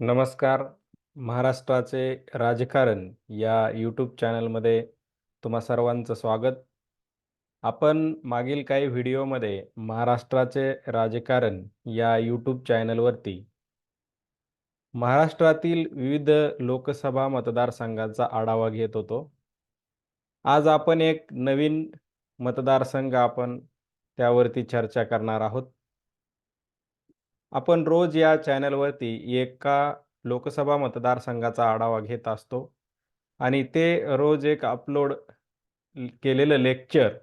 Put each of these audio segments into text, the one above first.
नमस्कार. महाराष्ट्राचे राजकारण या यूट्यूब चॅनलमध्ये तुम्हा सर्वांचं स्वागत. आपण मागील काही व्हिडिओमध्ये महाराष्ट्राचे राजकारण या यूट्यूब चॅनलवरती महाराष्ट्रातील विविध लोकसभा मतदारसंघांचा आढावा घेत होतो. आज आपण एक नवीन मतदारसंघ आपण त्यावरती चर्चा करणार आहोत. आपण रोज या चॅनलवरती एका लोकसभा मतदारसंघाचा आढावा घेत असतो आणि ते रोज एक अपलोड केलेलं लेक्चर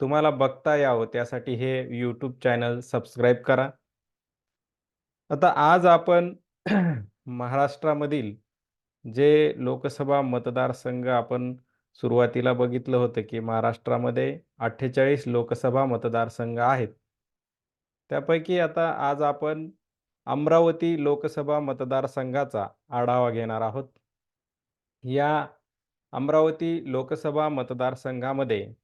तुम्हाला बघता यावं त्यासाठी हे यूट्यूब चॅनल सबस्क्राईब करा. आता आज आपण महाराष्ट्रामधील जे लोकसभा मतदारसंघ आपण सुरुवातीला बघितलं होतं, की महाराष्ट्रामध्ये 48 लोकसभा मतदारसंघ आहेत. त्यापैकी आता आज आपण अमरावती लोकसभा मतदारसंघाचा आढावा घेणार आहोत. या अमरावती लोकसभा मतदारसंघामध्ये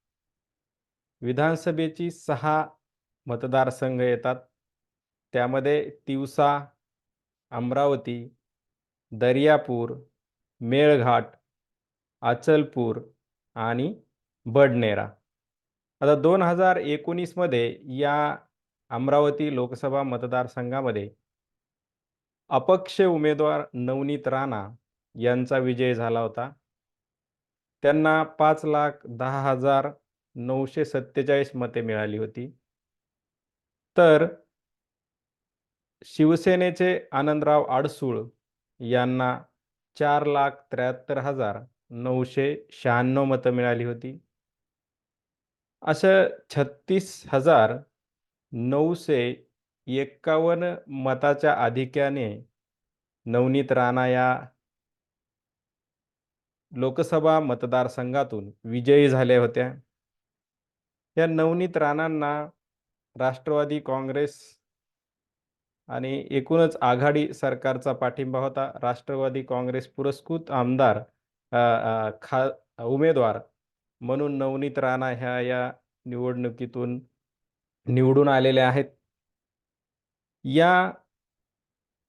विधानसभेची सहा मतदारसंघ येतात. त्यामध्ये तिवसा, अमरावती, दर्यापूर, मेळघाट, अचलपूर आणि बडनेरा. आता दोन हजार एकोणीसमध्ये या अमरावती लोकसभा मतदारसंघामध्ये अपक्ष उमेदवार नवनीत राणा यांचा विजय झाला होता. त्यांना 5,10,947 मते मिळाली होती. तर शिवसेनेचे आनंदराव आडसूळ यांना 4,73,996 मतं मिळाली होती. असं छत्तीस हजार 36,951 मताच्या आधिक्याने नवनीत राणा या लोकसभा मतदारसंघातून विजयी झाल्या होत्या. या नवनीत राणांना राष्ट्रवादी काँग्रेस आणि एकूणच आघाडी सरकारचा पाठिंबा होता. राष्ट्रवादी काँग्रेस पुरस्कृत आमदार खा उमेदवार म्हणून नवनीत राणा ह्या या निवडणुकीतून निवडून आलेले आहेत. या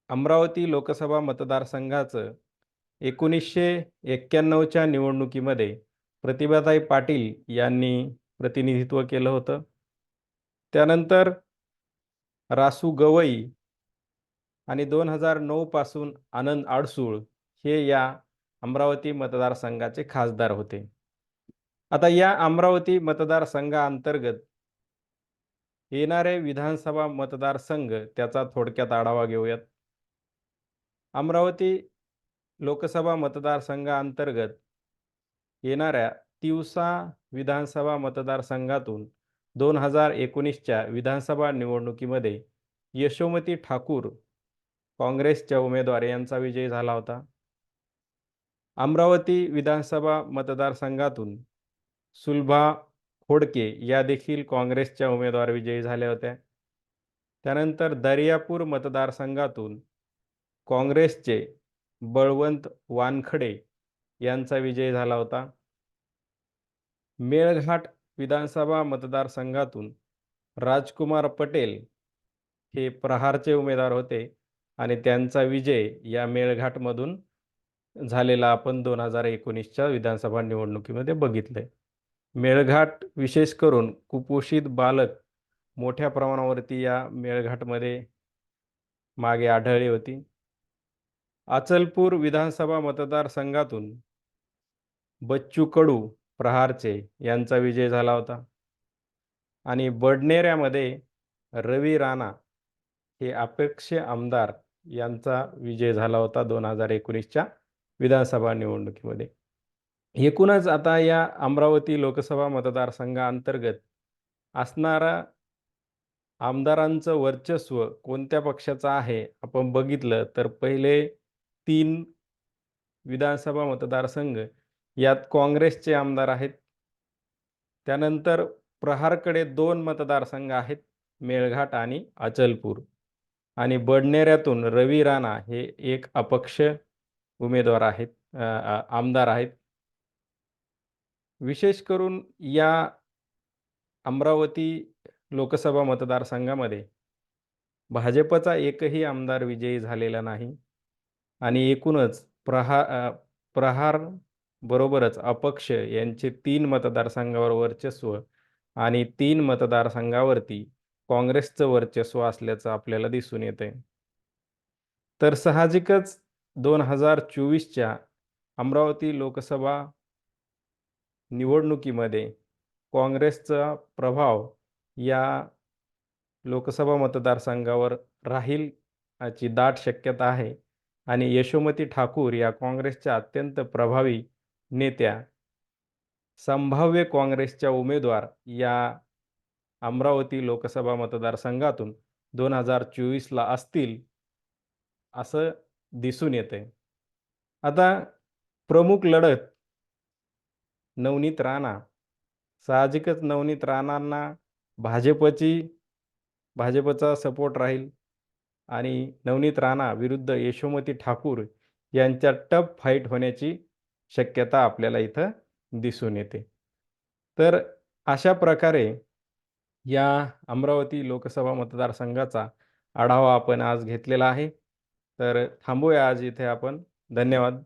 अमरावती लोकसभा मतदारसंघाचं एकोणीसशे एक्क्याण्णवच्या निवडणुकीमध्ये प्रतिभाताई पाटील यांनी प्रतिनिधित्व केलं होतं. त्यानंतर रासू गवई आणि 2009 पासून आनंद आडसूळ हे या अमरावती मतदारसंघाचे खासदार होते. आता या अमरावती मतदारसंघाअंतर्गत येणारे विधानसभा मतदारसंघ त्याचा थोडक्यात आढावा घेऊयात. अमरावती लोकसभा मतदारसंघाअंतर्गत येणाऱ्या तिवसा विधानसभा मतदारसंघातून दोन हजार एकोणीसच्या विधानसभा निवडणुकीमध्ये यशोमती ठाकूर काँग्रेसच्या उमेदवार यांचा विजय झाला होता. अमरावती विधानसभा मतदारसंघातून सुलभा खोडके या देखील काँग्रेसच्या उमेदवार विजयी झाल्या होत्या. त्यानंतर दर्यापूर मतदारसंघातून काँग्रेसचे बळवंत वानखडे यांचा विजय झाला होता. मेळघाट विधानसभा मतदारसंघातून राजकुमार पटेल हे प्रहारचे उमेदवार होते आणि त्यांचा विजय या मेळघाटमधून झालेला आपण दोन हजार एकोणीसच्या विधानसभा निवडणुकीमध्ये बघितलंय. मेळघाट विशेष करून कुपोषित बालक मोठ्या प्रमाणावरती या मेळघाटमध्ये मागे आढळली होती. अचलपूर विधानसभा मतदारसंघातून बच्चू कडू प्रहारचे यांचा विजय झाला होता. आणि बडनेऱ्यामध्ये रवी राणा हे अपेक्ष आमदार यांचा विजय झाला होता दोन हजार एकोणीसच्या विधानसभा निवडणुकीमध्ये. एकूणच आता या अमरावती लोकसभा मतदारसंघाअंतर्गत असणारा आमदारांचं वर्चस्व कोणत्या पक्षाचं आहे आपण बघितलं तर पहिले तीन विधानसभा मतदारसंघ यात काँग्रेसचे आमदार आहेत. त्यानंतर प्रहारकडे दोन मतदारसंघ आहेत. मेळघाट आणि अचलपूर आणि बडनेऱ्यातून रवी राणा हे एक अपक्ष उमेदवार आहेत आमदार आहेत. विशेष करून या अमरावती लोकसभा मतदारसंघामध्ये भाजपचा एकही आमदार विजयी झालेला नाही. आणि एकूणच प्रहा प्रहार बरोबरच अपक्ष यांचे तीन मतदारसंघावर वर्चस्व आणि तीन मतदारसंघावरती काँग्रेसचं वर्चस्व असल्याचं आपल्याला दिसून येतंय. तर साहजिकच दोन हजार चोवीसच्या अमरावती लोकसभा निवडणुकीमध्ये काँग्रेसचा प्रभाव या लोकसभा मतदारसंघावर राहील याची दाट शक्यता आहे. आणि यशोमती ठाकूर या काँग्रेसच्या अत्यंत प्रभावी नेत्या संभाव्य काँग्रेसच्या उमेदवार या अमरावती लोकसभा मतदारसंघातून दोन हजार चोवीसला असतील असं दिसून येते आता प्रमुख लढत नवनीत राणा. साहजिकच नवनीत राणांना भाजपची भाजपचा सपोर्ट राहील आणि नवनीत राणा विरुद्ध यशोमती ठाकूर यांच्या टफ फाईट होण्याची शक्यता आपल्याला इथं दिसून येते. तर अशा प्रकारे या अमरावती लोकसभा मतदारसंघाचा आढावा आपण आज घेतलेला आहे. तर थांबूया आज इथे आपण. धन्यवाद.